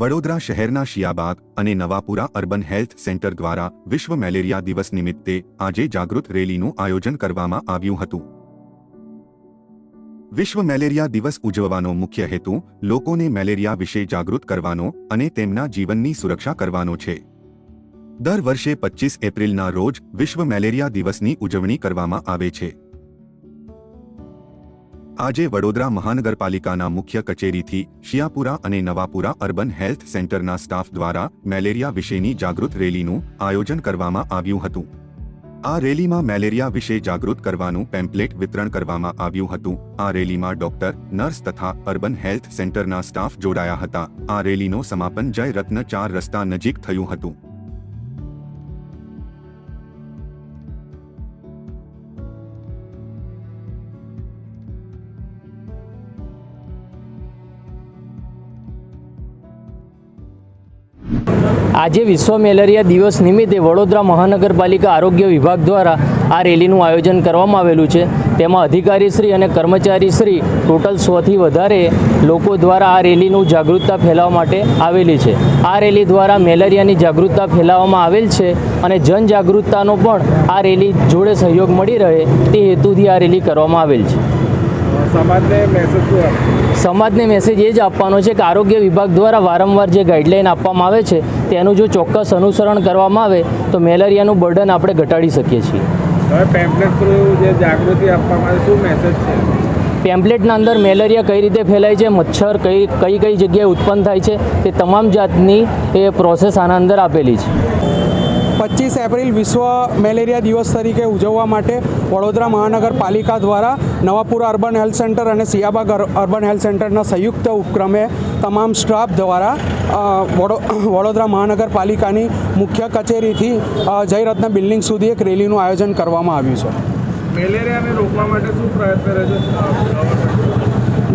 વડોદરા શહેરના શિયાબાગ અને Navapura urban health centre દ્વારા વિશ્વ મેલેરિયા દિવસ નિમિત્તે આજે જાગૃત રેલીનું આયોજન કરવામાં આવ્યું હતું. વિશ્વ મેલેરિયા દિવસ ઉજવવાનો મુખ્ય હેતુ લોકોને મેલેરિયા વિશે જાગૃત કરવાનો અને તેમના જીવનની સુરક્ષા કરવાનો છે. દર વર્ષે પચીસ એપ્રિલના રોજ વિશ્વ મેલેરિયા દિવસની ઉજવણી કરવામાં આવે છે. આજે વડોદરા મહાનગરપાલિકાના મુખ્ય કચેરીથી શિયાપુરા અને નવાપુરા અર્બન હેલ્થ સેન્ટરના સ્ટાફ દ્વારા મેલેરિયા વિશેની જાગૃત રેલીનું આયોજન કરવામાં આવ્યું હતું. આ રેલીમાં મેલેરિયા વિશે જાગૃત કરવાનું પેમ્પલેટ વિતરણ કરવામાં આવ્યું હતું. આ રેલીમાં ડોક્ટર, નર્સ તથા અર્બન હેલ્થ સેન્ટરના સ્ટાફ જોડાયા હતા. આ રેલીનો સમાપન જય રત્ન ચાર રસ્તા નજીક થયું હતું. આજે વિશ્વ મેલેરિયા દિવસ નિમિત્તે વડોદરા મહાનગરપાલિકા આરોગ્ય વિભાગ દ્વારા આ રેલીનું આયોજન કરવામાં આવેલું છે. તેમાં અધિકારીશ્રી અને કર્મચારીશ્રી ટોટલ સોથી વધારે લોકો દ્વારા આ રેલીનું જાગૃતતા ફેલાવવા માટે આવેલી છે. આ રેલી દ્વારા મેલેરિયાની જાગૃતતા ફેલાવવામાં આવેલ છે અને જનજાગૃતતાનો પણ આ રેલી જોડે સહયોગ મળી રહે તે હેતુથી આ રેલી કરવામાં આવેલ છે. સમાજને મેસેજ સમાજને મેસેજ એ જ આપવાનો છે કે આરોગ્ય વિભાગ દ્વારા વારંવાર જે ગાઈડલાઈન આપવામાં આવે છે તેનું જો ચોક્કસ અનુસરણ કરવામાં આવે તો મેલેરિયાનું બર્ડન આપણે ઘટાડી શકીએ છીએ. હવે પેમ્પલેટ થ્રુ જે જાગૃતિ આપવામાં આવે શું મેસેજ છે? પેમ્પલેટના અંદર મેલેરિયા કઈ રીતે ફેલાય છે મચ્છર કઈ કઈ કઈ જગ્યાએ ઉત્પન્ન થાય છે તે તમામ જાતની એ પ્રોસેસ આના અંદર આપેલી છે. પચીસ એપ્રિલ વિશ્વ મેલેરિયા દિવસ તરીકે ઉજવવા માટે વડોદરા મહાનગરપાલિકા દ્વારા નવાપુરા અર્બન હેલ્થ સેન્ટર અને સિયાબાગ અર્બન હેલ્થ સેન્ટરના સંયુક્ત ઉપક્રમે તમામ સ્ટાફ દ્વારા વડોદરા મહાનગરપાલિકાની મુખ્ય કચેરીથી જયરત્ન બિલ્ડિંગ સુધી એક રેલીનું આયોજન કરવામાં આવ્યું છે. મેલેરિયાને રોકવા માટે શું પ્રયત્ન રહે છે ગવર્મેન્ટ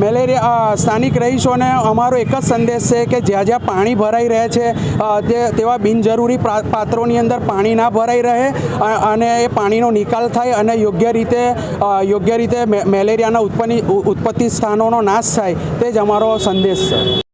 મેલેરિયા સ્થાનિક રહીશોને અમારો એક જ સંદેશ છે કે જ્યાં જ્યાં પાણી ભરાઈ રહે છે તે, તેવા બિનજરૂરી પાત્રોની અંદર પાણી ના ભરાઈ રહે અને એ પાણીનો નિકાલ થાય અને યોગ્ય રીતે યોગ્ય રીતે મેલેરિયાના ઉત્પન્ન ઉત્પત્તિ સ્થાનોનો નાશ થાય, તે જ અમારો સંદેશ છે.